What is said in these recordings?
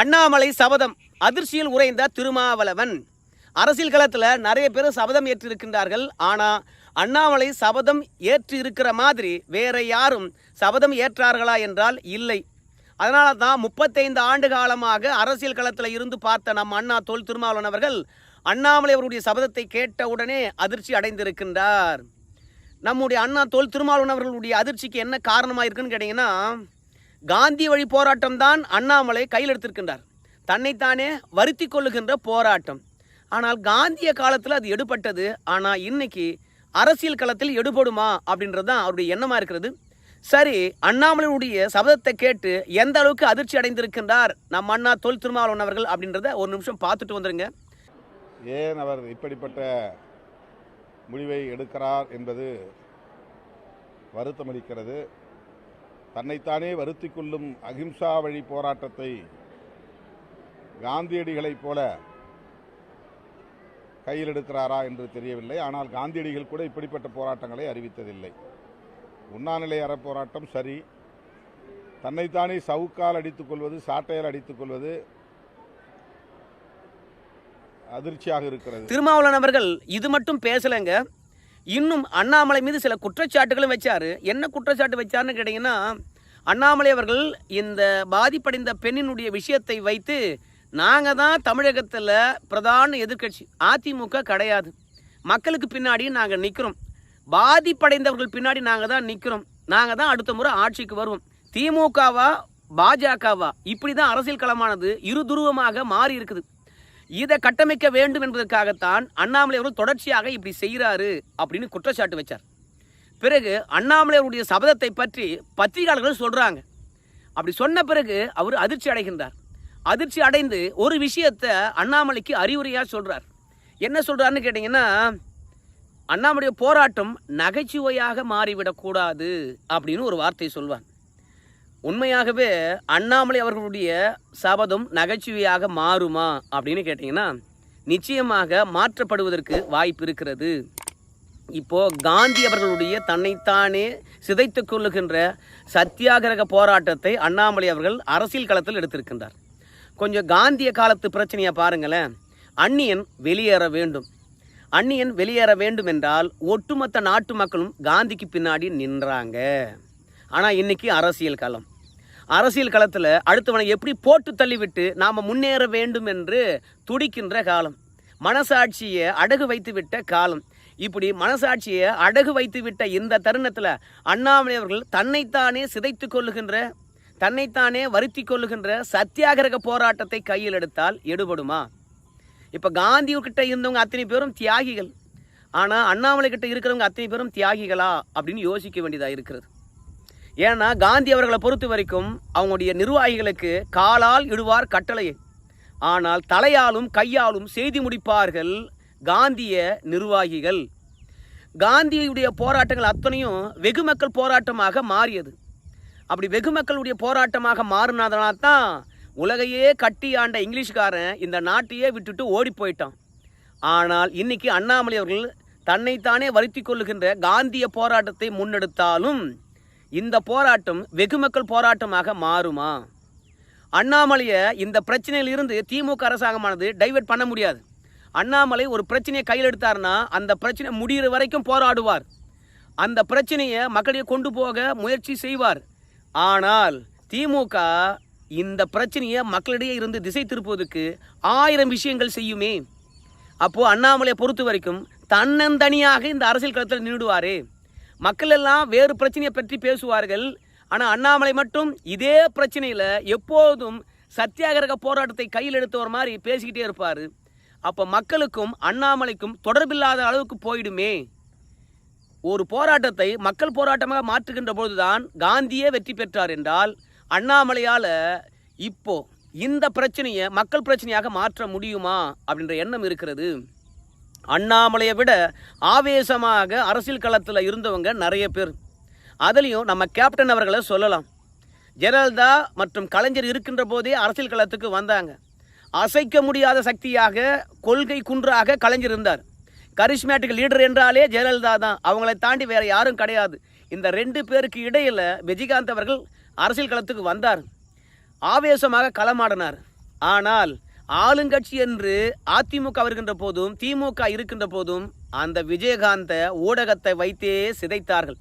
அண்ணாமலை சபதம் அதிர்ச்சியில் உறைந்த திருமாவளவன். அரசியல் களத்தில் நிறைய பேர் சபதம் ஏற்றிருக்கின்றார்கள். ஆனால் அண்ணாமலை சபதம் ஏற்று இருக்கிற மாதிரி வேற யாரும் சபதம் ஏற்றார்களா என்றால் இல்லை. அதனால தான் முப்பத்தைந்து ஆண்டு காலமாக அரசியல் களத்தில் இருந்து பார்த்த நம் அண்ணா தொல் திருமாவளவன் அவர்கள் அண்ணாமலை அவருடைய சபதத்தை கேட்ட உடனே அதிர்ச்சி அடைந்திருக்கின்றார். நம்முடைய அண்ணா தொல் திருமாவளவன் அவர்களுடைய அதிர்ச்சிக்கு என்ன காரணமாக இருக்குன்னு கேட்டிங்கன்னா காந்தி வழி போராட்டம் தான் அண்ணாமலை கையில் எடுத்திருக்கின்றார். தன்னைத்தானே வருத்தி கொள்ளுகின்ற போராட்டம். ஆனால் காந்திய காலத்தில் அது எடுபட்டது. ஆனால் இன்னைக்கு அரசியல் களத்தில் எடுபடுமா அப்படின்றது தான் அவருடைய எண்ணமாக இருக்கிறது. சரி அண்ணாமலையுடைய சபதத்தை கேட்டு எந்த அளவுக்கு அதிர்ச்சி அடைந்திருக்கின்றார் நம் அண்ணா தொல் திருமாவளவன் அவர்கள் அப்படின்றத ஒரு நிமிஷம் பார்த்துட்டு வந்துருங்க. ஏன் அவர் இப்படிப்பட்ட முடிவை எடுக்கிறார் என்பது வருத்தமளிக்கிறது. தன்னைத்தானே வருத்தி கொள்ளும் அகிம்சா வழி போராட்டத்தை காந்தியடிகளைப் போல கையில் எடுக்கிறாரா என்று தெரியவில்லை. ஆனால் காந்தியடிகள் கூட இப்படிப்பட்ட போராட்டங்களை அறிவித்ததில்லை. உண்ணாநிலை அறப்போராட்டம் சரி. தன்னைத்தானே சவுக்கால் அடித்துக் கொள்வது சாட்டையால் அடித்துக் கொள்வது அதிர்ச்சியாக இருக்கிறது. திருமாவளவன் அவர்கள் இது மட்டும் பேசலைங்க. இன்னும் அண்ணாமலை மீது சில குற்றச்சாட்டுகளும் வச்சார். என்ன குற்றச்சாட்டு வச்சாருன்னு கேட்டிங்கன்னா அண்ணாமலை அவர்கள் இந்த பாதிப்படைந்த பெண்ணினுடைய விஷயத்தை வைத்து நாங்கள் தான் தமிழகத்தில் பிரதான எதிர்க்கட்சி. அதிமுக கிடையாது. மக்களுக்கு பின்னாடி நாங்கள் நிற்கிறோம் பாதிப்படைந்தவர்கள் பின்னாடி நாங்கள் தான் நிற்கிறோம் நாங்கள் தான் அடுத்த முறை ஆட்சிக்கு வருவோம். திமுகவா பாஜகவா? இப்படி தான் அரசியல் களமானது இருதுருவமாக மாறி இருக்குது. இதை கட்டமைக்க வேண்டும் என்பதற்காகத்தான் அண்ணாமலை அவர்கள் தொடர்ச்சியாக இப்படி செய்கிறாரு அப்படின்னு குற்றச்சாட்டு வச்சார். பிறகு அண்ணாமலை அவருடைய சபதத்தை பற்றி பத்திரிகையாளர்கள் சொல்கிறாங்க அப்படி சொன்ன பிறகு அவர் அதிர்ச்சி அடைகின்றார். அதிர்ச்சி அடைந்து ஒரு விஷயத்தை அண்ணாமலைக்கு அறிவுரையாக சொல்கிறார் என்ன சொல்கிறாருன்னு கேட்டிங்கன்னா அண்ணாமலைய போராட்டம் நகைச்சுவையாக மாறிவிடக்கூடாது அப்படின்னு ஒரு வார்த்தை சொல்வார். உண்மையாகவே அண்ணாமலை அவர்களுடைய சபதம் நகைச்சுவையாக மாறுமா அப்படின்னு கேட்டிங்கன்னா நிச்சயமாக மாற்றப்படுவதற்கு வாய்ப்பு இருக்கிறது. இப்போ காந்தி அவர்களுடைய தன்னைத்தானே சிதைத்துக் கொள்ளுகின்ற சத்தியாகிரக போராட்டத்தை அண்ணாமலை அவர்கள் அரசியல் களத்தில் எடுத்திருக்கின்றார். கொஞ்சம் காந்திய காலத்து பிரச்சனையை பாருங்களேன். அந்நியன் வெளியேற வேண்டும். அந்நியன் வெளியேற வேண்டும் என்றால் ஒட்டுமொத்த நாட்டு மக்களும் காந்திக்கு பின்னாடி நின்றாங்க. ஆனால் இன்னைக்கு அரசியல் களம். அரசியல் களத்தில் அடுத்தவனை எப்படி போட்டு தள்ளிவிட்டு நாம் முன்னேற வேண்டும் என்று துடிக்கின்ற காலம். மனசாட்சியை அடகு வைத்துவிட்ட காலம். இப்படி மனசாட்சியை அடகு வைத்துவிட்ட இந்த தருணத்தில் அண்ணாமலை அவர்கள் தன்னைத்தானே சிதைத்து கொள்ளுகின்ற தன்னைத்தானே வருத்தி கொள்ளுகின்ற சத்தியாகிரக போராட்டத்தை கையில் எடுத்தால் எடுபடுமா? இப்போ காந்தி கிட்ட இருந்தவங்க அத்தனை பேரும் தியாகிகள். ஆனால் அண்ணாமலை கிட்ட இருக்கிறவங்க அத்தனை பேரும் தியாகிகளா? அப்படின்னு யோசிக்க வேண்டியதாக இருக்கிறது. ஏன்னா காந்தி அவர்களை பொறுத்த வரைக்கும் அவங்களுடைய நிர்வாகிகளுக்கு காலால் இடுவார் கட்டளையை. ஆனால் தலையாலும் கையாலும் செய்தி முடிப்பார்கள் காந்திய நிர்வாகிகள். காந்தியுடைய போராட்டங்கள் அத்தனையும் வெகு மக்கள் போராட்டமாக மாறியது. அப்படி வெகு மக்களுடைய போராட்டமாக மாறினதனால தான் உலகையே கட்டி ஆண்ட இங்கிலீஷ்காரன் இந்த நாட்டையே விட்டுட்டு ஓடி போயிட்டான். ஆனால் இன்னைக்கு அண்ணாமலை அவர்கள் தன்னைத்தானே வருத்தி கொள்ளுகின்ற காந்திய போராட்டத்தை முன்னெடுத்தாலும் இந்த போராட்டம் வெகு மக்கள் போராட்டமாக மாறுமா? அண்ணாமலையை இந்த பிரச்சனையிலிருந்து திமுக அரசாங்கமானது டைவர்ட் பண்ண முடியாது. அண்ணாமலை ஒரு பிரச்சனையை கையில் எடுத்தார்னா அந்த பிரச்சனை முடிகிற வரைக்கும் போராடுவார். அந்த பிரச்சனையை மக்களிடையே கொண்டு போக முயற்சி செய்வார். ஆனால் திமுக இந்த பிரச்சனையை மக்களிடையே இருந்து திசை திருப்புவதற்கு ஆயிரம் விஷயங்கள் செய்யுமே. அப்போது அண்ணாமலையை பொறுத்த வரைக்கும் தன்னந்தனியாக இந்த அரசியல் களத்தில் நின்றுடுவாரே. மக்கள் எல்லாம் வேறு பிரச்சனையை பற்றி பேசுவார்கள். ஆனால் அண்ணாமலை மட்டும் இதே பிரச்சனையில் எப்போதும் சத்தியாகிரக போராட்டத்தை கையில் எடுத்தவர் மாதிரி பேசிக்கிட்டே இருப்பார். அப்போ மக்களுக்கும் அண்ணாமலைக்கும் தொடர்பில்லாத அளவுக்கு போயிடுமே. ஒரு போராட்டத்தை மக்கள் போராட்டமாக மாற்றுகின்ற பொழுதுதான் காந்தியே வெற்றி பெற்றார் என்றால் அண்ணாமலையால் இப்போ இந்த பிரச்சனையை மக்கள் பிரச்சனையாக மாற்ற முடியுமா அப்படின்ற எண்ணம் இருக்கிறது. அண்ணாமலையை விட ஆவேசமாக அரசியல் களத்தில் இருந்தவங்க நிறைய பேர். அதுலேயும் நம்ம கேப்டன் அவர்களை சொல்லலாம். ஜெயலலிதா மற்றும் கலைஞர் இருக்கின்ற போதே அரசியல் களத்துக்கு வந்தாங்க. அசைக்க முடியாத சக்தியாக கொள்கை குன்றாக கலைஞர் இருந்தார். கரிஷ்மேட்டிக் லீடர் என்றாலே ஜெயலலிதா தான். அவங்களை தாண்டி வேற யாரும் கிடையாது. இந்த ரெண்டு பேருக்கு இடையில் விஜயகாந்த் அவர்கள் அரசியல் களத்துக்கு வந்தார். ஆவேசமாக களமாடினார். ஆனால் ஆளுங்கட்சி என்று அதிமுக வருகின்ற போதும் திமுக இருக்கின்ற போதும் அந்த விஜயகாந்த ஊடகத்தை வைத்தே சிதைத்தார்கள்.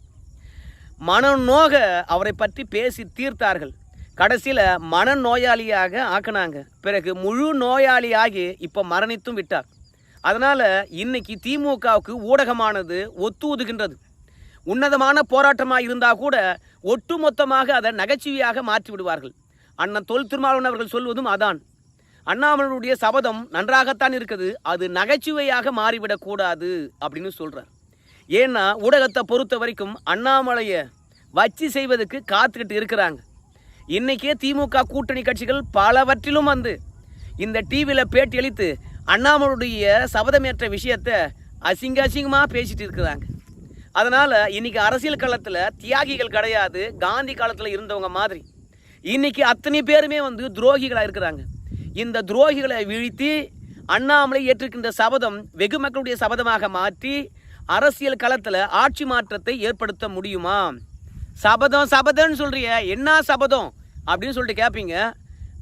மனநோக அவரை பற்றி பேசி தீர்த்தார்கள். கடைசியில் மனநோயாளியாக ஆக்கினாங்க. பிறகு முழு நோயாளியாகி இப்போ மரணித்தும் விட்டார். அதனால் இன்னைக்கு திமுகவுக்கு ஊடகமானது ஒத்துதுகின்றது. உன்னதமான போராட்டமாக இருந்தால் கூட ஒட்டுமொத்தமாக அதை நகைச்சுவையாக மாற்றி விடுவார்கள் அண்ணன் தொல் திருமாவளவன் அவர்கள் சொல்வதும் அதான். அண்ணாமலையுடைய சபதம் நன்றாகத்தான் இருக்குது. அது நகைச்சுவையாக மாறிவிடக்கூடாது அப்படின்னு சொல்கிறார் ஏன்னா ஊடகத்தை பொறுத்த வரைக்கும் அண்ணாமலையை வச்சு செய்வதற்கு காத்துக்கிட்டு இருக்கிறாங்க. இன்னைக்கே திமுக கூட்டணி கட்சிகள் பலவற்றிலும் வந்து இந்த டிவியில் பேட்டி அளித்து அண்ணாமலையுடைய சபதமேற்ற விஷயத்தை அசிங்க அசிங்கமாக பேசிட்டு இருக்கிறாங்க. அதனால் இன்னைக்கு அரசியல் களத்தில் தியாகிகள் கிடையாது காந்தி காலத்தில் இருந்தவங்க மாதிரி. இன்னைக்கு அத்தனை பேருமே வந்து துரோகிகளாக இருக்கிறாங்க. இந்த துரோகிகளை வீழ்த்தி அண்ணாமலை ஏற்றிருக்கின்ற சபதம் வெகு மக்களுடைய சபதமாக மாற்றி அரசியல் களத்தில் ஆட்சி மாற்றத்தை ஏற்படுத்த முடியுமா? சபதம் சபதம்னு சொல்கிறிய என்ன சபதம் அப்படின்னு சொல்லிட்டு கேட்பீங்க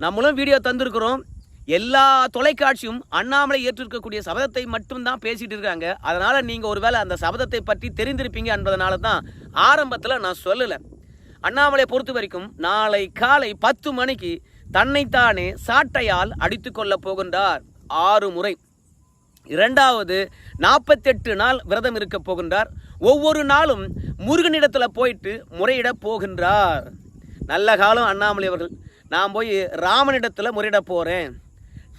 நம்மளும் வீடியோ தந்திருக்கிறோம். எல்லா தொலைக்காட்சியும் அண்ணாமலை ஏற்றிருக்கக்கூடிய சபதத்தை மட்டும்தான் பேசிகிட்டு இருக்காங்க. அதனால் நீங்கள் ஒருவேளை அந்த சபதத்தை பற்றி தெரிந்திருப்பீங்க என்பதனால தான் ஆரம்பத்தில் நான் சொல்லலை. அண்ணாமலை பொறுத்த வரைக்கும் நாளை காலை பத்து மணிக்கு தன்னைத்தானே சாட்டையால் அடித்து கொள்ளப் போகின்றார். ஆறு முறை. இரண்டாவது நாற்பத்தெட்டு நாள் விரதம் இருக்க போகின்றார். ஒவ்வொரு நாளும் முருகனிடத்தில் போயிட்டு முறையிட போகின்றார். நல்ல காலம் அண்ணாமலை அவர்கள். நான் போய் ராமனிடத்தில் முறையிட போகிறேன்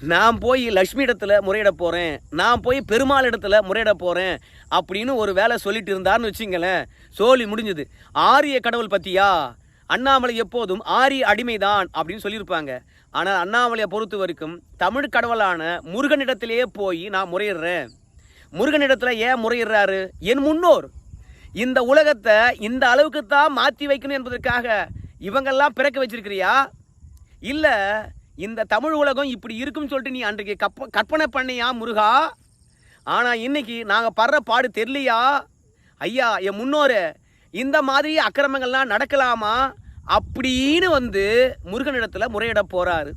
நான் போய் லக்ஷ்மி இடத்துல முறையிட போகிறேன் நான் போய் பெருமாள் இடத்துல முறையிட போகிறேன் அப்படின்னு ஒரு வேலை சொல்லிட்டு இருந்தார்னு வச்சுங்களேன். சோழி முடிஞ்சது. ஆரிய கடவுள் பற்றியா அண்ணாமலை எப்போதும் ஆரி அடிமைதான் அப்படின்னு சொல்லியிருப்பாங்க. ஆனால் அண்ணாமலையை பொறுத்த வரைக்கும் தமிழ் கடவுளான முருகனிடத்திலேயே போய் நான் முறையிடுறேன். முருகனிடத்தில் ஏன் முறையிடுறாரு? என் முன்னோர். இந்த உலகத்தை இந்த அளவுக்கு தான் மாற்றி வைக்கணும் என்பதற்காக இவங்கெல்லாம் பிறக்க வச்சிருக்கிறியா? இல்லை இந்த தமிழ் உலகம் இப்படி இருக்கும்னு சொல்லிட்டு நீ அன்றைக்கு கப்ப கற்பனை பண்ணியா முருகா? ஆனால் இன்னைக்கு நாங்கள் படுற பாடு தெரியலையா? ஐயா என் முன்னோரு இந்த மாதிரி அக்கிரமங்கள்லாம் நடக்கலாமா? அப்படின்னு வந்து முருகனிடத்தில் முறையிட போகிறாரு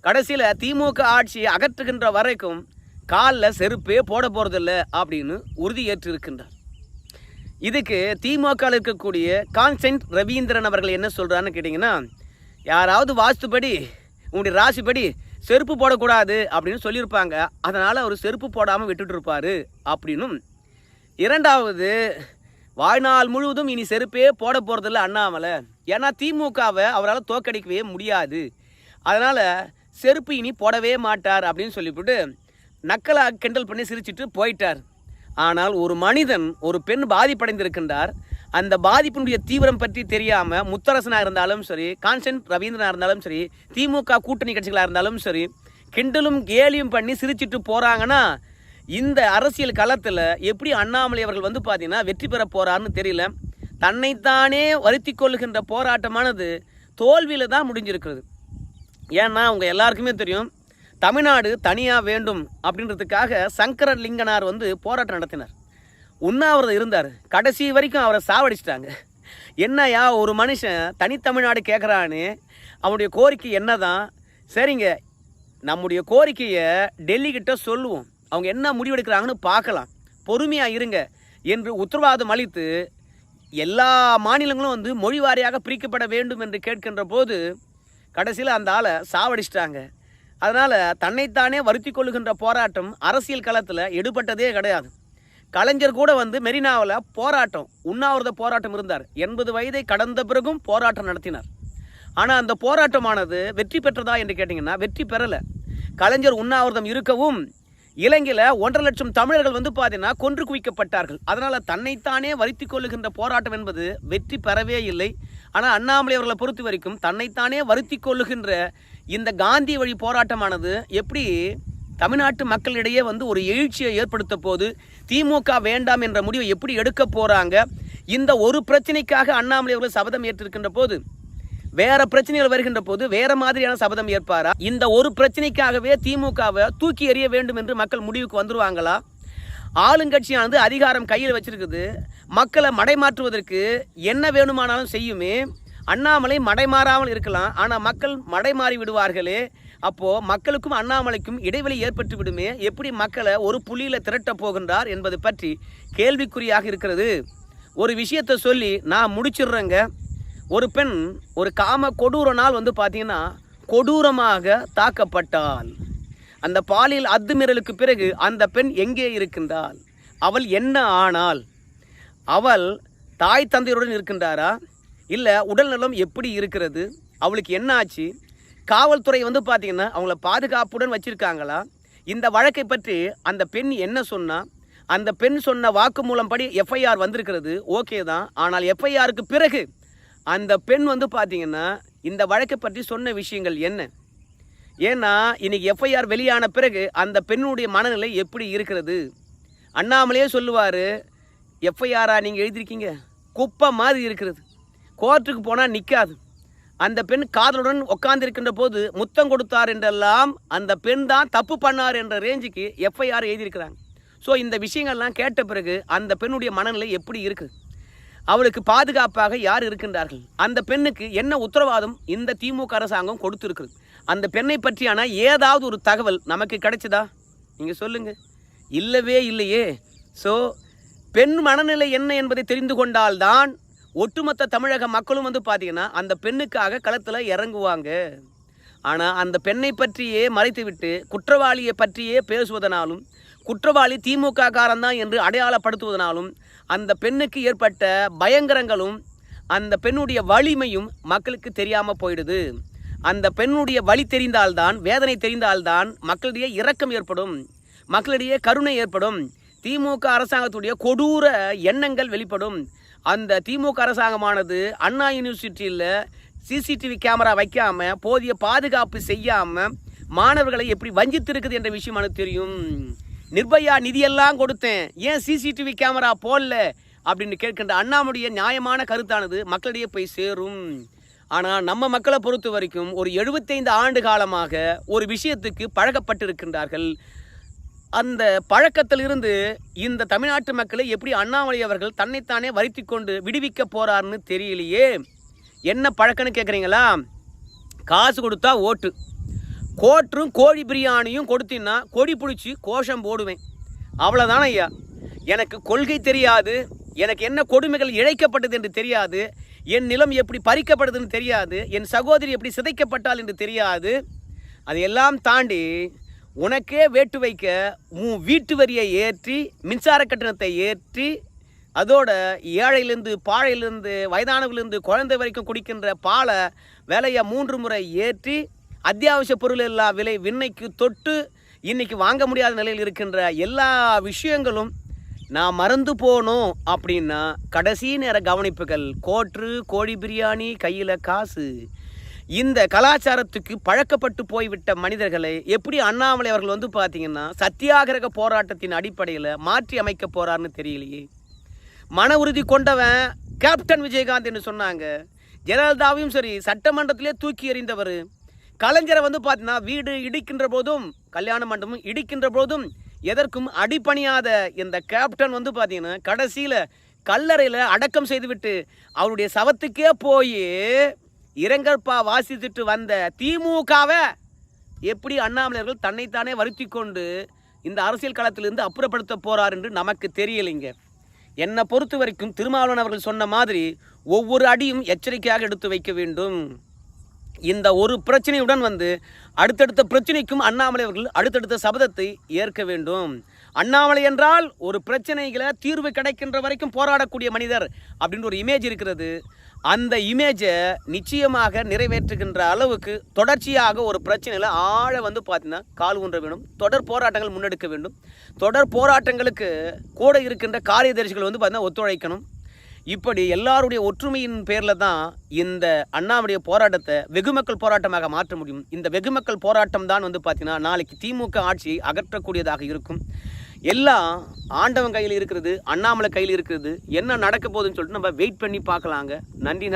கடைசியில் திமுக ஆட்சி அகற்றுகின்ற வரைக்கும் காலில் செருப்பே போட போகிறதில்ல அப்படின்னு உறுதியேற்றிருக்கின்றார் இதுக்கு திமுக இருக்கக்கூடிய கான்சென்ட் ரவீந்திரன் அவர்கள் என்ன சொல்கிறான்னு கேட்டிங்கன்னா யாராவது வாஸ்துபடி உங்களுடைய ராசிப்படி செருப்பு போடக்கூடாது அப்படின்னு சொல்லியிருப்பாங்க. அதனால் அவர் செருப்பு போடாமல் விட்டுட்டு இருப்பார். அப்படின்னும் இரண்டாவது வாழ்நாள் முழுவதும் இனி செருப்பே போட போகிறதில்ல அண்ணாமலை. ஏன்னா திமுகவை அவரால் தோக்கடிக்கவே முடியாது. அதனால் செருப்பு இனி போடவே மாட்டார் அப்படின்னு சொல்லிவிட்டு நக்கலாக கிண்டல் பண்ணி சிரிச்சிட்டு போயிட்டார். ஆனால் ஒரு மனிதன் ஒரு பெண் பாதிப்படைந்திருக்கின்றார். அந்த பாதிப்பினுடைய தீவிரம் பற்றி தெரியாமல் முத்தரசனாக இருந்தாலும் சரி கான்ஸ்டன்ட் ரவீந்திரனாக இருந்தாலும் சரி திமுக கூட்டணி கட்சிகளாக இருந்தாலும் சரி கிண்டலும் கேலியும் பண்ணி சிரிச்சிட்டு போகிறாங்கன்னா இந்த அரசியல் களத்தில் எப்படி அண்ணாமலை அவர்கள் வந்து பார்த்தீங்கன்னா வெற்றி பெற போறாருன்னு தெரியல. தன்னைத்தானே வருத்தி கொள்ளுகின்ற போராட்டமானது தோல்வியில் தான் முடிஞ்சிருக்கிறது. ஏன்னா அவங்க எல்லாருக்குமே தெரியும் தமிழ்நாடு தனியாக வேண்டும் அப்படின்றதுக்காக சங்கர லிங்கனார் வந்து போராட்டம் நடத்தினார். உண்ணாவிரதம் இருந்தார். கடைசி வரைக்கும் அவரை சாவடிச்சிட்டாங்க. என்னையா ஒரு மனுஷன் தனித்தமிழ்நாடு கேட்குறான்னு அவனுடைய கோரிக்கை என்னதான்? சரிங்க நம்முடைய கோரிக்கையை டெல்லிக்கிட்ட சொல்லுவோம். அவங்க என்ன முடிவெடுக்கிறாங்கன்னு பார்க்கலாம். பொறுமையாக இருங்க என்று உத்தரவாதம் அளித்து எல்லா மாநிலங்களும் வந்து மொழி வாரியாக பிரிக்கப்பட வேண்டும் என்று கேட்கின்ற போது கடைசியில் அந்த ஆளை சாவடிச்சிட்டாங்க. அதனால் தன்னைத்தானே வருத்தி கொள்ளுகின்ற போராட்டம் அரசியல் களத்தில் எடுபட்டதே கிடையாது. கலைஞர் கூட வந்து மெரினாவில் போராட்டம் உண்ணாவிரத போராட்டம் இருந்தார். எண்பது வயதை கடந்த பிறகும் போராட்டம் நடத்தினார். ஆனால் அந்த போராட்டமானது வெற்றி பெற்றதா என்று கேட்டிங்கன்னா வெற்றி பெறலை. கலைஞர் உண்ணாவிரதம் இருக்கவும் இலங்கையில் ஒன்றரை லட்சம் தமிழர்கள் வந்து பார்த்தீங்கன்னா கொன்று குவிக்கப்பட்டார்கள். அதனால் தன்னைத்தானே வருத்தி கொள்ளுகின்ற போராட்டம் என்பது வெற்றி பெறவே இல்லை. ஆனால் அண்ணாமலை அவர்களை பொறுத்த வரைக்கும் தன்னைத்தானே வருத்தி கொள்ளுகின்ற இந்த காந்தி வழி போராட்டமானது எப்படி தமிழ்நாட்டு மக்களிடையே வந்து ஒரு எழுச்சியை ஏற்படுத்த போது திமுக வேண்டாம் என்ற முடிவை எப்படி எடுக்க போகிறாங்க இந்த ஒரு பிரச்சனைக்காக அண்ணாமலை அவர்கள் சபதம் ஏற்றிருக்கின்ற போது வேற பிரச்சனைகள் வருகின்ற போது வேற மாதிரியான சபதம் ஏற்பாரா? இந்த ஒரு பிரச்சனைக்காகவே திமுகவை தூக்கி எறிய வேண்டும் என்று மக்கள் முடிவுக்கு வந்துருவாங்களா? ஆளுங்கட்சியானது அதிகாரம் கையில் வச்சிருக்குது. மக்களை மடைமாற்றுவதற்கு என்ன வேணுமானாலும் செய்யுமே. அண்ணாமலை மடைமாறாமல் இருக்கலாம். ஆனால் மக்கள் மடைமாறி விடுவார்களே. அப்போது மக்களுக்கும் அண்ணாமலைக்கும் இடைவெளி ஏற்பட்டு விடுமே. எப்படி மக்களை ஒரு புள்ளியில் திரட்டப் போகின்றார் என்பது பற்றி கேள்விக்குறியாக இருக்கிறது. ஒரு விஷயத்தை சொல்லி நான் முடிச்சிடுறேங்க. ஒரு பெண் ஒரு காம கொடூர நாள் வந்து பார்த்தீங்கன்னா கொடூரமாக தாக்கப்பட்டாள். அந்த பாலியல் அத்துமீறலுக்கு பிறகு அந்த பெண் எங்கே இருக்கின்றாள்? அவள் என்ன ஆனாள்? அவள் தாய் தந்தையுடன் இருக்கின்றாரா? இல்லை உடல்நலம் எப்படி இருக்கிறது? அவளுக்கு என்ன ஆச்சு? காவல்துறை வந்து பார்த்தீங்கன்னா அவங்கள பாதுகாப்புடன் வச்சுருக்காங்களா? இந்த வழக்கை பற்றி அந்த பெண் என்ன சொன்னால் அந்த பெண் சொன்ன வாக்குமூலம் படி எஃப்ஐஆர் வந்திருக்கிறது. ஓகே தான். ஆனால் எஃப்ஐஆருக்கு பிறகு அந்த பெண் வந்து பார்த்தீங்கன்னா இந்த வழக்கை பற்றி சொன்ன விஷயங்கள் என்ன? ஏன்னா இன்னைக்கு எஃப்ஐஆர் வெளியான பிறகு அந்த பெண்ணுடைய மனநிலை எப்படி இருக்கிறது? அண்ணாமலையே சொல்லுவார் எஃப்ஐஆரா நீங்கள் எழுதியிருக்கீங்க? குப்பை மாதிரி இருக்கிறது. கோர்ட்டுக்கு போனால் நிற்காது அந்த பெண் காதலுடன் உட்கார்ந்திருக்கின்ற போது முத்தம் கொடுத்தார் என்றெல்லாம் அந்த பெண் தான் தப்பு பண்ணார் என்ற ரேஞ்சுக்கு எஃப்ஐஆர் எழுதியிருக்கிறாங்க. ஸோ இந்த விஷயங்கள்லாம் கேட்ட பிறகு அந்த பெண்ணுடைய மனநிலை எப்படி இருக்குது அவளுக்கு பாதுகாப்பாக யார் இருக்கின்றார்கள்? அந்த பெண்ணுக்கு என்ன உத்தரவாதம் இந்த திமுக அரசாங்கம் கொடுத்துருக்குது அந்த பெண்ணை பற்றியான ஏதாவது ஒரு தகவல் நமக்கு கிடைச்சதா? நீங்கள் சொல்லுங்கள் இல்லவே இல்லையே. ஸோ பெண் மனநிலை என்ன என்பதை தெரிந்து கொண்டால்தான் ஒட்டுமொத்த தமிழக மக்களும் வந்து பார்த்தீங்கன்னா அந்த பெண்ணுக்காக களத்தில் இறங்குவாங்க. ஆனால் அந்த பெண்ணை பற்றியே மறைத்துவிட்டு குற்றவாளியை பற்றியே பேசுவதனாலும் குற்றவாளி திமுக காரன்தான் என்று அடையாளப்படுத்துவதனாலும் அந்த பெண்ணுக்கு ஏற்பட்ட பயங்கரங்களும் அந்த பெண்ணுடைய வலிமையும் மக்களுக்கு தெரியாமல் போயிடுது. அந்த பெண்ணுடைய வழி தெரிந்தால்தான் வேதனை தெரிந்தால்தான் மக்களிடையே இரக்கம் ஏற்படும். மக்களிடையே கருணை ஏற்படும். திமுக அரசாங்கத்துடைய கொடூர எண்ணங்கள் வெளிப்படும். அந்த திமுக அரசாங்கமானது அண்ணா யூனிவர்சிட்டியில் சிசிடிவி கேமரா வைக்காமல் போதிய பாதுகாப்பு செய்யாமல் மாணவர்களை எப்படி வஞ்சித்திருக்குது என்ற விஷயமானது எனக்கு தெரியும். நிர்பயா நிதியெல்லாம் கொடுத்தேன். ஏன் சிசிடிவி கேமரா போடல? அப்படின்னு கேட்கின்ற அண்ணாமுடைய நியாயமான கருத்தானது மக்களிடையே போய் சேரும். ஆனால் நம்ம மக்களை பொறுத்த வரைக்கும் ஒரு எழுபத்தைந்து ஆண்டு காலமாக ஒரு விஷயத்துக்கு பழக்கப்பட்டிருக்கின்றார்கள். அந்த பழக்கத்திலிருந்து இந்த தமிழ்நாட்டு மக்களை எப்படி அண்ணாமலை அவர்கள் தன்னைத்தானே வருத்தி கொண்டு விடுவிக்க போகிறாருன்னு தெரியலையே. என்ன பழக்கம்னு கேட்குறீங்களா காசு கொடுத்தா ஓட்டு. கோற்றும் கோழி பிரியாணியும் கொடுத்தீங்கன்னா கொடி பிடிச்சி கோஷம் போடுவேன். அவ்வளோதான ஐயா. எனக்கு கொள்கை தெரியாது. எனக்கு என்ன கொடுமைகள் இழைக்கப்பட்டது என்று தெரியாது. என் நிலம் எப்படி பறிக்கப்படுதுன்னு தெரியாது. என் சகோதரி எப்படி சிதைக்கப்பட்டாள் என்று தெரியாது. அதையெல்லாம் தாண்டி உனக்கே வேட்டு வைக்க உன் வீட்டு வரியை ஏற்றி மின்சார கட்டணத்தை ஏற்றி அதோட ஏழையிலேருந்து பாழையிலேருந்து வயதானவிலேருந்து குழந்தை வரைக்கும் குடிக்கின்ற பாலை விலையை மூன்று முறை ஏற்றி அத்தியாவசிய பொருள் எல்லா விலை விண்ணைக்கு தொட்டு இன்னைக்கு வாங்க முடியாத நிலையில் இருக்கின்ற எல்லா விஷயங்களும் நான் மறந்து போனோம் அப்படின்னா கடைசி நேர கவனிப்புகள் கோற்று கோழி பிரியாணி கையில் காசு. இந்த கலாச்சாரத்துக்கு பழக்கப்பட்டு போய்விட்ட மனிதர்களை எப்படி அண்ணாமலை அவர்கள் வந்து பார்த்தீங்கன்னா சத்தியாகிரக போராட்டத்தின் அடிப்படையில் மாற்றி அமைக்க போகிறாருன்னு தெரியலையே. மன உறுதி கொண்டவன் கேப்டன் விஜயகாந்த் என்று சொன்னாங்க. ஜெயலலிதாவையும் சரி சட்டமன்றத்திலே தூக்கி எறிந்தவர். கலைஞரை வந்து பார்த்தீங்கன்னா வீடு இடிக்கின்ற போதும் கல்யாண மண்டபம் இடிக்கின்ற போதும் எதற்கும் அடிபணியாத இந்த கேப்டன் வந்து பார்த்தீங்கன்னா கடைசியில் கல்லறையில் அடக்கம் செய்துவிட்டு அவருடைய சவத்துக்கே போய் இரங்கற்பா வாசித்துட்டு வந்த திமுகவை எப்படி அண்ணாமலையர்கள் தன்னைத்தானே வருத்தி கொண்டு இந்த அரசியல் களத்திலிருந்து அப்புறப்படுத்த போகிறார் என்று நமக்கு தெரியலைங்க. என்னை பொறுத்த வரைக்கும் திருமாவளவன் அவர்கள் சொன்ன மாதிரி ஒவ்வொரு அடியும் எச்சரிக்கையாக எடுத்து வைக்க வேண்டும். இந்த ஒரு பிரச்சனையுடன் வந்து அடுத்தடுத்த பிரச்சனைக்கும் அண்ணாமலை அவர்கள் அடுத்தடுத்த சபதத்தை ஏற்க வேண்டும். அண்ணாமலை என்றால் ஒரு பிரச்சனைகளை தீர்வு கிடைக்கின்ற வரைக்கும் போராடக்கூடிய மனிதர் அப்படின்ற ஒரு இமேஜ் இருக்கிறது. அந்த இமேஜை நிச்சயமாக நிறைவேற்றுகின்ற அளவுக்கு தொடர்ச்சியாக ஒரு பிரச்சனையில் ஆழ வந்து பார்த்தீங்கன்னா கால் ஊன்ற வேண்டும். தொடர் போராட்டங்கள் முன்னெடுக்க வேண்டும். தொடர் போராட்டங்களுக்கு கூட இருக்கின்ற காரியதரிசிகள் வந்து பார்த்தீங்கன்னா ஒத்துழைக்கணும். இப்படி எல்லாருடைய ஒற்றுமையின் பேரில் தான் இந்த அண்ணாவுடைய போராட்டத்தை வெகுமக்கள் போராட்டமாக மாற்ற முடியும். இந்த வெகுமக்கள் போராட்டம் தான் வந்து பார்த்தீங்கன்னா நாளைக்கு திமுக ஆட்சியை அகற்றக்கூடியதாக இருக்கும். எல்லாம் ஆண்டவன் கையில் இருக்கிறது அண்ணாமலை கையில் இருக்கிறது. என்ன நடக்க போகுதுன்னு சொல்லிட்டு நம்ம வெயிட் பண்ணி பார்க்கலாங்க. நன்றி.